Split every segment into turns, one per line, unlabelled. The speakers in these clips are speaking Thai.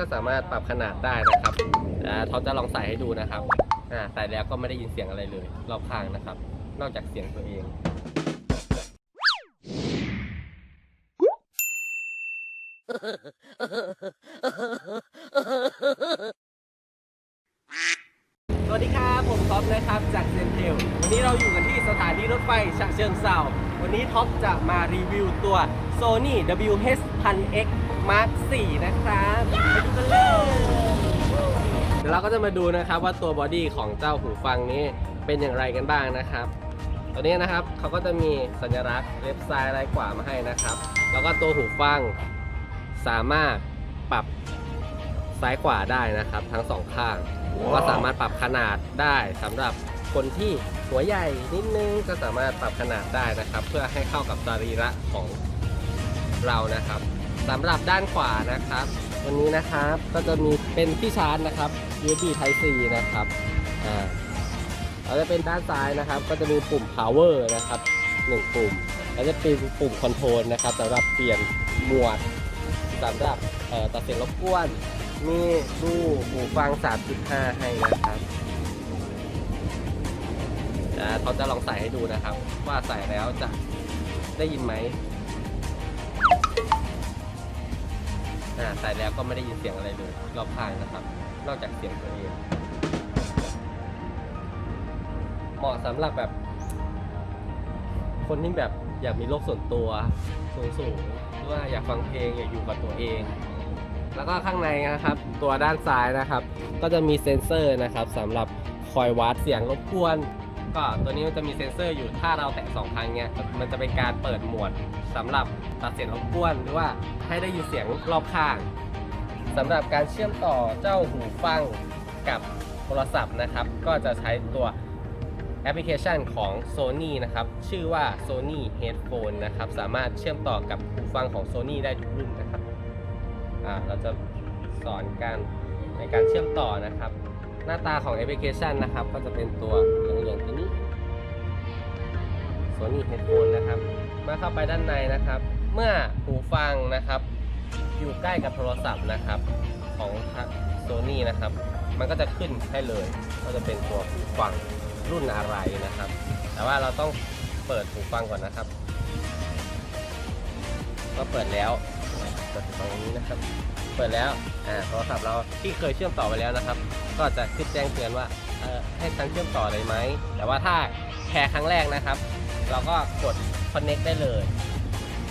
ก็สามารถปรับขนาดได้นะครับเขาจะลองใส่ให้ดูนะครับใส่แล้วก็ไม่ได้ยินเสียงอะไรเลยรอบข้างนะครับ นอกจากเสียงตัวเองสวัสดีครับผมท็อปนะครับจากเซนเทลวันนี้เราอยู่กันที่สถานีรถไฟฉะเชิงเซาวันนี้ท็อปจะมารีวิวตัว Sony WH 1000X Mark 4นะครับไปดูกันเลยเดี๋ยวเราก็จะมาดูนะครับว่าตัวบอดี้ของเจ้าหูฟังนี้เป็นอย่างไรกันบ้างนะครับ ตัวนี้นะครับเขาก็จะมีสัญลักษณ์เล็บซ้ายไร้ขวามาให้นะครับ แล้วก็ตัวหูฟังสามารถปรับซ้ายขวาได้นะครับ ทั้งสองข้างก็สามารถปรับขนาดได้สำหรับคนที่หัวใหญ่นิดนึงก็สามารถปรับขนาดได้นะครับ เพื่อให้เข้ากับสรีระของเรานะครับ สำหรับด้านขวานะครับ วันนี้นะครับก็จะมีเป็นที่ชาร์จนะครับ USB Type C นะครับอ่าเราจะเป็นด้านซ้ายนะครับ ก็จะมีปุ่ม power นะครับหนึ่งปุ่มแล้วจะเป็นปุ่ม control นะครับสำหรับเปลี่ยนหมวดสำหรับต่อตัดเสียงรบกวนมีรูหูฟัง 3.5 ให้นะครับอ่าเขาจะลองใส่ให้ดูนะครับ ว่าใส่แล้วจะได้ยินไหม อ่าใส่แล้วก็ไม่ได้ยินเสียงอะไรเลยรอบข้างนะครับ นอกจากเสียงตัวเองเหมาะสำหรับแบบ คนที่แบบอยากมีโลกส่วนตัวสูงๆหรือว่าอยากฟังเพลงอยากอยู่กับตัวเอง แล้วก็ข้างในนะครับ ตัวด้านซ้ายนะครับ ก็จะมีเซ็นเซอร์นะครับสำหรับคอยวัดเสียงรบกวน ก็ตัวนี้มันจะมีเซ็นเซอร์อยู่ถ้าเราแตะสองครั้งเนี่ยมันจะเป็นการเปิดโหมดสำหรับตัดเสียงรบกวนหรือว่าให้ได้ยินเสียงรอบข้างสำหรับการเชื่อมต่อเจ้าหูฟังกับโทรศัพท์นะครับ ก็จะใช้ตัวแอปพลิเคชันของ Sony นะครับ ชื่อว่า Sony Headphone นะครับ สามารถเชื่อมต่อกับหูฟังของ Sony ได้ทุกรุ่นนะครับ อ่า เราจะสอนการในการเชื่อมต่อนะครับ หน้าตาของแอปพลิเคชันนะครับ ก็จะเป็นตัวเหลืองๆตัวนี้ Sony Headphone นะครับมื่อเข้าไปด้านในนะครับ เมื่อหูฟังนะครับ อยู่ใกล้กับโทรศัพท์นะครับของโซนี่นะครับ มันก็จะขึ้นให้เลยว่าจะเป็นตัวหูฟังรุ่นอะไรนะครับ แต่ว่าเราต้องเปิดหูฟังก่อนนะครับ ก็เปิดแล้วเปิดหูฟังตรงนี้นะครับ ปิดแล้วอ่าโทรศัพท์เราที่เคยเชื่อมต่อไปแล้วนะครับ ก็จะขึ้นแจ้งเตือนว่าเออให้ฉันเชื่อมต่อเลยไหมแต่ว่าถ้าแค่ครั้งแรกนะครับ เราก็กด connect ได้เลย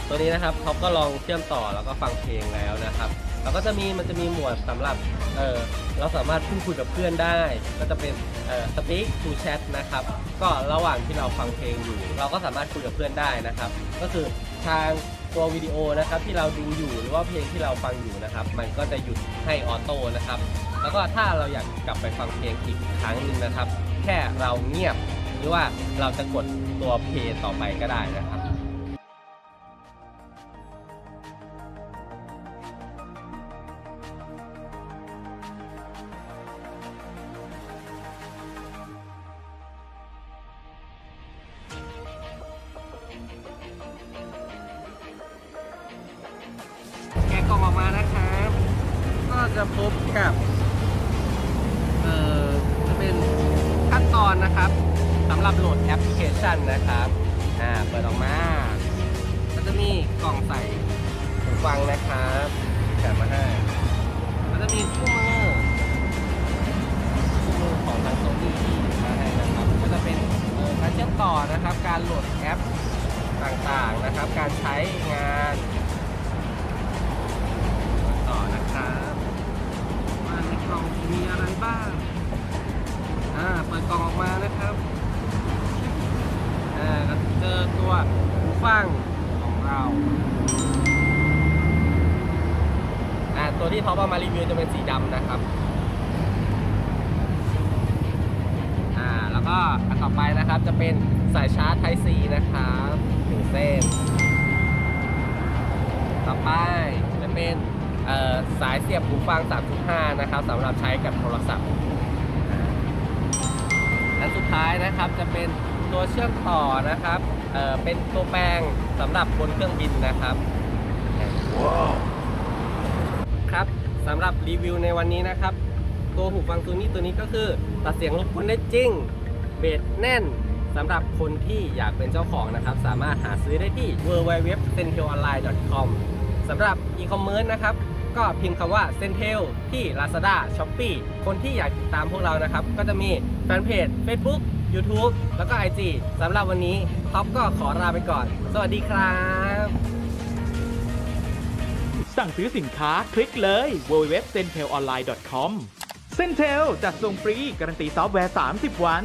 ตัวนี้นะครับเขาก็ลองเชื่อมต่อแล้วก็ฟังเพลงแล้วนะครับแล้วก็จะมีมันจะมีหมวดสำหรับเออเราสามารถพูดคุยกับเพื่อนได้ ก็จะเป็นเอ่อ speak to chat นะครับ ก็ระหว่างที่เราฟังเพลงอยู่ เราก็สามารถคุยกับเพื่อนได้นะครับ ก็คือทาง ตัววิดีโอนะครับที่เราดูอยู่หรือว่าเพลงที่เราฟังอยู่นะครับ มันก็จะหยุดให้ออโต้นะครับ แล้วก็ถ้าเราอยากกลับไปฟังเพลงอีกครั้งหนึ่งนะครับ แค่เราเงียบหรือว่าเราจะกดตัวเพลงต่อไปก็ได้นะครับ จะพบกับเอ่อจะเป็นขั้นตอนนะครับสำหรับโหลดแอปพลิเคชันนะครับอ่าเปิดออกมาก็จะมีกล่องใส่หูฟังนะครับแถมมาให้ก็จะมีคู่มือคู่มือของทางโซนี่ที่มาให้นะครับ ก็จะเป็นการเชื่อมต่อนะครับ การโหลดแอปต่างๆนะครับ การใช้งาน หูฟังของเราอ่าตัวที่ท็อปเอามารีวิวจะเป็นสีดำนะครับอ่าแล้วก็อันต่อไปนะครับจะเป็นสายชาร์จ Type C นะครับหนึ่งเส้น ต่อไปจะเป็นสายเสียบหูฟัง 3.5 นะครับสำหรับใช้กับโทรศัพท์ อันสุดท้ายนะครับจะเป็น ตัวเชื่อมต่อนะครับเอ่อเป็นตัวแปลงสำหรับบนเครื่องบินนะครับ ครับสำหรับรีวิวในวันนี้นะครับ ตัวหูฟังซูนี่ตัวนี้ก็คือตัดเสียงรบกวนได้จริง เบสแน่นสำหรับคนที่อยากเป็นเจ้าของนะครับ สามารถหาซื้อได้ที่ www.centelonline.com สำหรับ e-commerce นะครับ ก็พิมพ์คำว่า Centel ที่ Lazada Shopee คนที่อยากติดตามพวกเรานะครับ ก็จะมีแฟนเพจ Facebook YouTube แล้วก็ IG สำหรับวันนี้ท็อปก็ขอลาไปก่อน สวัสดีครับ
สั่งซื้อสินค้าคลิกเลย www.centelonline.com Centel จัดส่งฟรี การันตีซอฟต์แวร์ 30 วัน